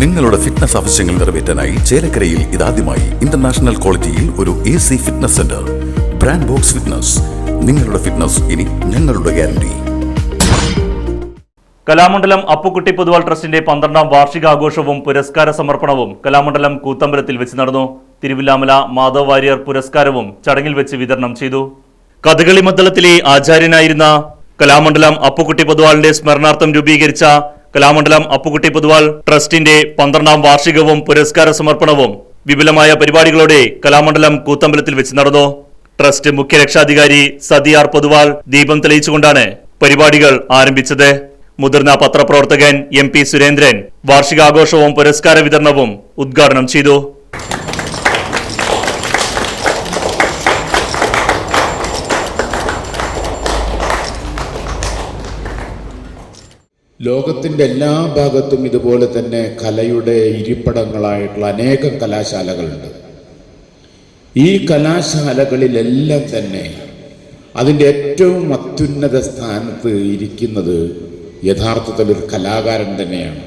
നിങ്ങളുടെ ഫിറ്റ്നസ് ആവശ്യങ്ങൾ നിറവേറ്റാനായി ചേലക്കരയിൽ ഇതാദ്യമായി ഇന്റർനാഷണൽ ക്വാളിറ്റിയിൽ ഒരു A C fitness centre brand box fitness നിങ്ങളുടെ ഫിറ്റ്നസ് ഇനി ഞങ്ങളുടെ ഗ്യാരണ്ടി കലാമണ്ഡലം അപ്പുക്കുട്ടി പൊതുവാൾ ട്രസ്റ്റിന്റെ പന്ത്രണ്ടാം വാർഷികാഘോഷവും പുരസ്കാര സമർപ്പണവും കലാമണ്ഡലം കൂത്തമ്പലത്തിൽ വെച്ച് നടന്നു. തിരുവില്ലാമല മാധവ് വാര്യർ പുരസ്കാരവും ചടങ്ങിൽ വെച്ച് വിതരണം ചെയ്തു. കഥകളി മദ്ദളത്തിലെ ആചാര്യനായിരുന്ന കലാമണ്ഡലം അപ്പുക്കുട്ടി പൊതുവാളിന്റെ സ്മരണാർത്ഥം രൂപീകരിച്ച കലാമണ്ഡലം അപ്പുകുട്ടി പൊതുവാൾ ട്രസ്റ്റിന്റെ പന്ത്രണ്ടാം വാർഷികവും പുരസ്കാര സമർപ്പണവും വിപുലമായ പരിപാടികളോടെ കലാമണ്ഡലം കൂത്തമ്പലത്തിൽ വെച്ച് നടന്നു. ട്രസ്റ്റ് മുഖ്യ രക്ഷാധികാരി സതിയാർ പൊതുവാൾ ദീപം തെളിയിച്ചുകൊണ്ടാണ് പരിപാടികൾ ആരംഭിച്ചത്. മുതിർന്ന പത്രപ്രവർത്തകൻ എം പി സുരേന്ദ്രൻ വാർഷികാഘോഷവും പുരസ്കാര വിതരണവും ഉദ്ഘാടനം ചെയ്തു. ലോകത്തിന്റെ എല്ലാ ഭാഗത്തും ഇതുപോലെ തന്നെ കലയുടെ ഇരിപ്പിടങ്ങളായിട്ടുള്ള അനേകം കലാശാലകളുണ്ട്. ഈ കലാശാലകളിലെല്ലാം തന്നെ അതിന്റെ ഏറ്റവും അത്യുന്നത സ്ഥാനത്ത് ഇരിക്കുന്നത് യഥാർത്ഥത്തിൽ ഒരു കലാകാരൻ തന്നെയാണ്.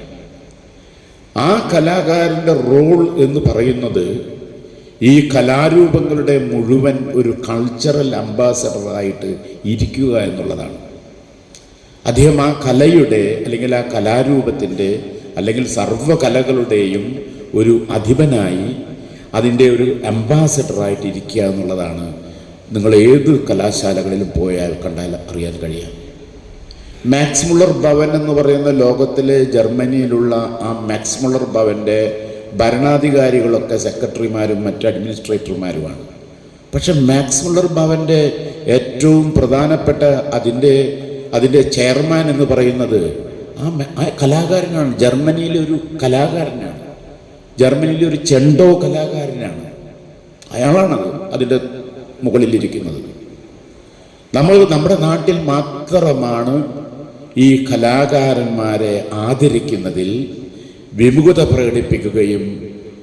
ആ കലാകാരന്റെ റോൾ എന്ന് പറയുന്നത് ഈ കലാരൂപങ്ങളുടെ മുഴുവൻ ഒരു കൾച്ചറൽ അംബാസഡറായിട്ട് ഇരിക്കുക എന്നുള്ളതാണ്. അദ്ദേഹം ആ കലയുടെ അല്ലെങ്കിൽ ആ കലാരൂപത്തിന്റെ അല്ലെങ്കിൽ സർവകലകളുടെയും ഒരു അധിപനായി അതിന്റെ ഒരു അംബാസഡറായിട്ട് ഇരിക്കുക എന്നുള്ളതാണ് നിങ്ങൾ ഏത് കലാശാലകളിലും പോയാൽ കണ്ടാൽ അറിയാൻ കഴിയാം മാക്സ് മുള്ളർ ഭവൻ എന്ന് പറയുന്ന ലോകത്തിലെ ജർമ്മനിയിലുള്ള ആ മാക്സ് മുള്ളർ ഭവന്റെ ഭരണാധികാരികളൊക്കെ സെക്രട്ടറിമാരും മറ്റ് അഡ്മിനിസ്ട്രേറ്റർമാരുമാണ്. പക്ഷെ മാക്സ് മുള്ളർ ഭവന്റെ ഏറ്റവും പ്രധാനപ്പെട്ട അതിന്റെ അതിന്റെ ചെയർമാൻ എന്ന് പറയുന്നത് ആ കലാകാരനാണ്. ജർമ്മനിയിലെ ഒരു കലാകാരനാണ്. ജർമ്മനിയിലെ ഒരു ചെണ്ടോ കലാകാരനാണ്. അയാളാണത് അതിന്റെ മുകളിലിരിക്കുന്നത്. നമ്മൾ നമ്മുടെ നാട്ടിൽ മാത്രമാണ് ഈ കലാകാരന്മാരെ ആദരിക്കുന്നതിൽ വിമുഖത പ്രകടിപ്പിക്കുകയും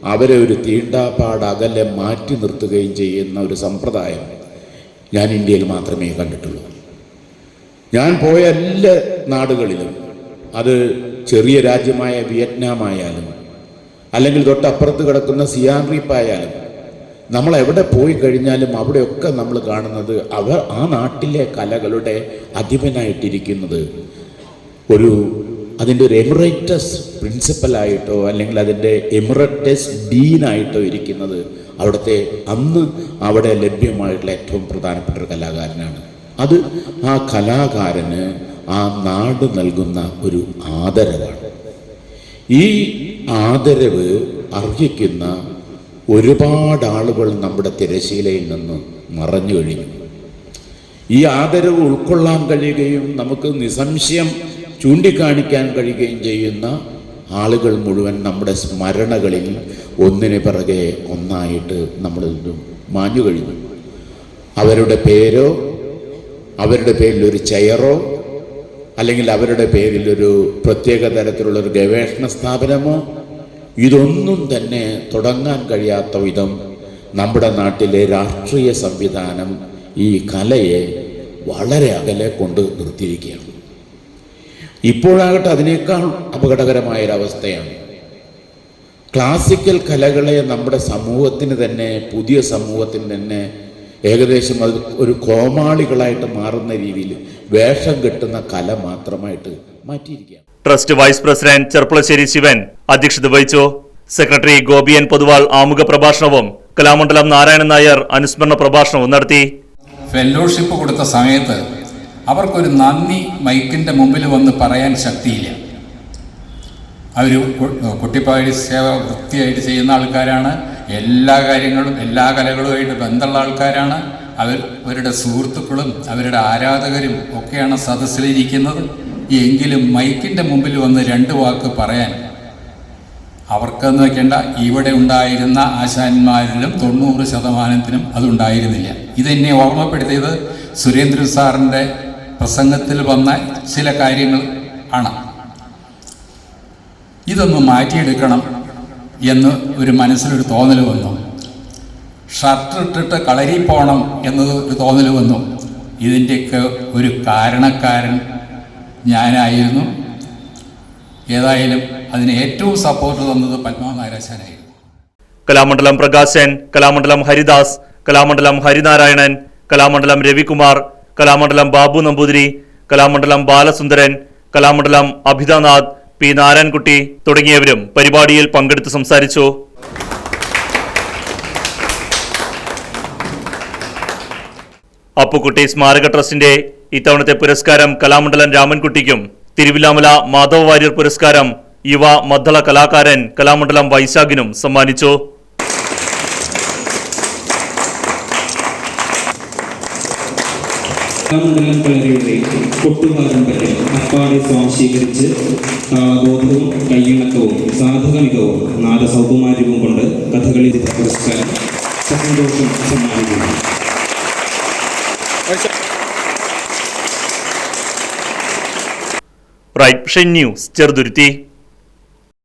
അവരെ ഒരു തീണ്ടാപ്പാട് അകലെ മാറ്റി നിർത്തുകയും ചെയ്യുന്ന ഒരു സമ്പ്രദായം ഞാൻ ഇന്ത്യയിൽ മാത്രമേ കണ്ടിട്ടുള്ളൂ. ഞാൻ പോയ എല്ലാ നാടുകളിലും അത് ചെറിയ രാജ്യമായ വിയറ്റ്നാം ആയാലും അല്ലെങ്കിൽ തൊട്ടപ്പുറത്ത് കിടക്കുന്ന സിയാൻ റീപ്പ് ആയാലും നമ്മൾ എവിടെ പോയി കഴിഞ്ഞാലും അവിടെയൊക്കെ നമ്മൾ കാണുന്നത് അവർ ആ നാട്ടിലെ കലകളുടെ അധിപനായിട്ടിരിക്കുന്നത്. ഒരു അതിന്റെ ഒരു എമിറേറ്റസ് പ്രിൻസിപ്പലായിട്ടോ അല്ലെങ്കിൽ അതിന്റെ എമിറേറ്റസ് ഡീനായിട്ടോ ഇരിക്കുന്നത് അവിടുത്തെ അന്ന് അവിടെ ലഭ്യമായിട്ടുള്ള ഏറ്റവും പ്രധാനപ്പെട്ട ഒരു കലാകാരനാണ്. അത് ആ കലാകാരന് ആ നാട് നൽകുന്ന ഒരു ആദരവാണ്. ഈ ആദരവ് അർഹിക്കുന്ന ഒരുപാട് ആളുകൾ നമ്മുടെ തിരശീലയിൽ നിന്ന് മറഞ്ഞു കഴിഞ്ഞു ഈ ആദരവ് ഉൾക്കൊള്ളാൻ കഴിയുകയും നമുക്ക് നിസംശയം ചൂണ്ടിക്കാണിക്കാൻ കഴിയുകയും ചെയ്യുന്ന ആളുകൾ മുഴുവൻ നമ്മുടെ സ്മരണകളിൽ ഒന്നിന് പിറകെ ഒന്നായിട്ട് നിന്നും മാഞ്ഞു കഴിഞ്ഞു. അവരുടെ പേരോ അവരുടെ പേരിൽ ഒരു ചെയറോ അല്ലെങ്കിൽ അവരുടെ പേരിൽ ഒരു പ്രത്യേക തരത്തിലുള്ള ഒരു ഗവേഷണ സ്ഥാപനമോ ഇതൊന്നും തന്നെ തുടങ്ങാൻ കഴിയാത്ത വിധം നമ്മുടെ നാട്ടിലെ രാഷ്ട്രീയ സംവിധാനം ഈ കലയെ വളരെ അകലെ കൊണ്ട് നിർത്തിയിരിക്കുകയാണ്. ഇപ്പോഴാകട്ടെ അതിനേക്കാൾ അപകടകരമായൊരവസ്ഥയാണ് ക്ലാസിക്കൽ കലകളെ നമ്മുടെ സമൂഹത്തിന് തന്നെ പുതിയ സമൂഹത്തിന് തന്നെ ഏകദേശം അത് ഒരു കോമാളികളായിട്ട് മാറുന്ന രീതിയിൽ വേഷം കെട്ടുന്ന കല മാത്രമായിട്ട് മാറ്റിയിരിക്കുകയാണ്. Trust vice president Cherpulassery Sivan അധ്യക്ഷത വഹിച്ചു. സെക്രട്ടറി ഗോപിയൻ പൊതുവാൾ ആമുഖ പ്രഭാഷണവും കലാമണ്ഡലം നാരായണൻ നായർ അനുസ്മരണ പ്രഭാഷണവും നടത്തി. ഫെല്ലോഷിപ്പ് കൊടുത്ത സമയത്ത് അവർക്കൊരു നന്ദി മൈക്കിന്റെ മുമ്പിൽ വന്ന് പറയാൻ ശക്തിയില്ല. അവർ കുട്ടിപ്പാടി സേവ വൃത്തിയായിട്ട് ചെയ്യുന്ന ആൾക്കാരാണ്. എല്ലാ കാര്യങ്ങളും എല്ലാ കലകളുമായിട്ട് ബന്ധമുള്ള ആൾക്കാരാണ്. അവർ അവരുടെ സുഹൃത്തുക്കളും അവരുടെ ആരാധകരും ഒക്കെയാണ് സദസ്സിലിരിക്കുന്നത് എങ്കിലും മൈക്കിന്റെ മുമ്പിൽ വന്ന് രണ്ട് വാക്ക് പറയാൻ അവർക്കെന്ന് വെക്കേണ്ട ഇവിടെ ഉണ്ടായിരുന്ന ആശാന്മാരിലും തൊണ്ണൂറ് ശതമാനത്തിനും അതുണ്ടായിരുന്നില്ല ഇതെന്നെ ഓർമ്മപ്പെടുത്തിയത് സുരേന്ദ്രൻ സാറിന്റെ പ്രസംഗത്തിൽ വന്ന ചില കാര്യങ്ങൾ ആണ്. ഇതൊന്ന് മാറ്റിയെടുക്കണം. എന്ന് ഒരു മനസ്സിലൊരു തോന്നൽ വന്നു. ഷർട്ട് ഇട്ടിട്ട് കളരി പോകണം എന്നത് ഒരു തോന്നൽ വന്നു. ഇതിന്റെയൊക്കെ ഒരു കാരണക്കാരൻ ഞാനായിരുന്നു. ഏതായാലും അതിന് ഏറ്റവും സപ്പോർട്ട് തന്നത് പത്മനാഭ നായരാശാനായിരുന്നു കലാമണ്ഡലം പ്രകാശൻ കലാമണ്ഡലം ഹരിദാസ് കലാമണ്ഡലം ഹരിനാരായണൻ കലാമണ്ഡലം രവികുമാർ കലാമണ്ഡലം ബാബു നമ്പൂതിരി കലാമണ്ഡലം ബാലസുന്ദരൻ കലാമണ്ഡലം അഭിതാനാഥ് പി നാരായൺകുട്ടി തുടങ്ങിയവരും പരിപാടിയിൽ പങ്കെടുത്ത് സംസാരിച്ചു. അപ്പുക്കുട്ടി സ്മാരക ട്രസ്റ്റിന്റെ ഇത്തവണത്തെ പുരസ്കാരം കലാമണ്ഡലം രാമൻകുട്ടിക്കും തിരുവില്ലാമല മാധവ വാര്യർ പുരസ്കാരം യുവ മദ്ദള കലാകാരൻ കലാമണ്ഡലം വൈശാഖിനും സമ്മാനിച്ചു. കലാമണ്ഡലം കളരിയുടെ കൊട്ടുപാരമ്പര്യം അപ്പാടെ സ്വാംശീകരിച്ച് താളബോധവും കയ്യിണക്കവും സാധക മികവും നാദസൗകുമാര്യവും കൊണ്ട് കഥകളി പുരസ്കാരം സന്തോഷം സമ്മാനിക്കുന്നു. Right news Cheruthuruthy.